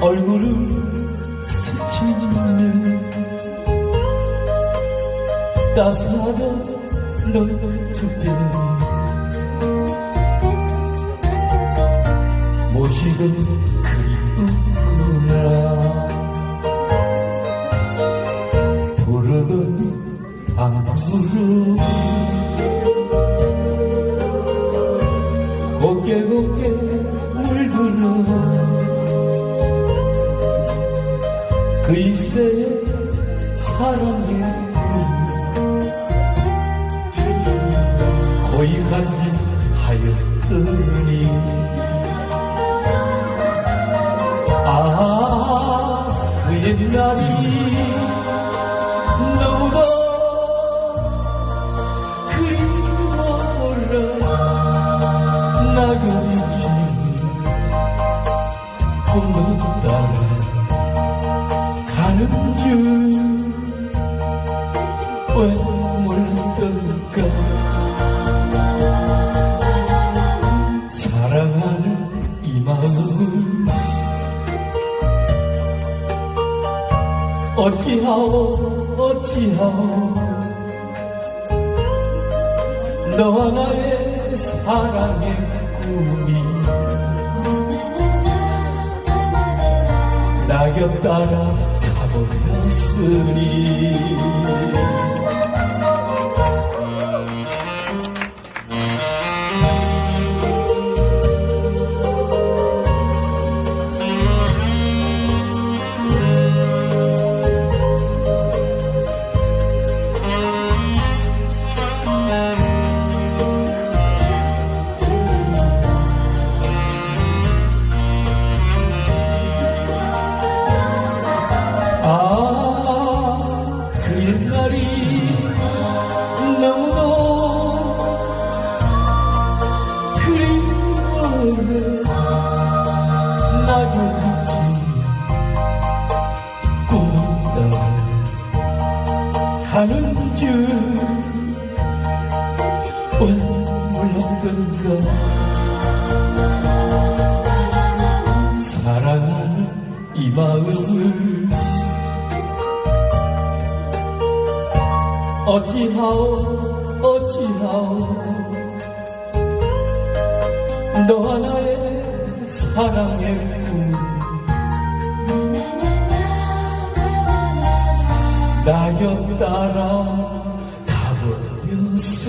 얼굴을 스치는 따스하던 너두배 모시던 그리구나 부르더니 방부로 곱게 곱게 물들어 그 사랑의 꿈 고이간지 하였더니 아, 그 옛날이 너무도 그리워라 낙엽이지. 꽃눈 따라 가는 줄 왜 어찌하오 어찌하오. 너와 나의 사랑의 꿈이 낙엽 따라 가버렸으니 가는 줄 왜 몰랐던가 사랑하는 이 마음을 어찌하오 어찌하오. 너와 나의 사랑의 꿈 낙엽 따라. 가버렸으니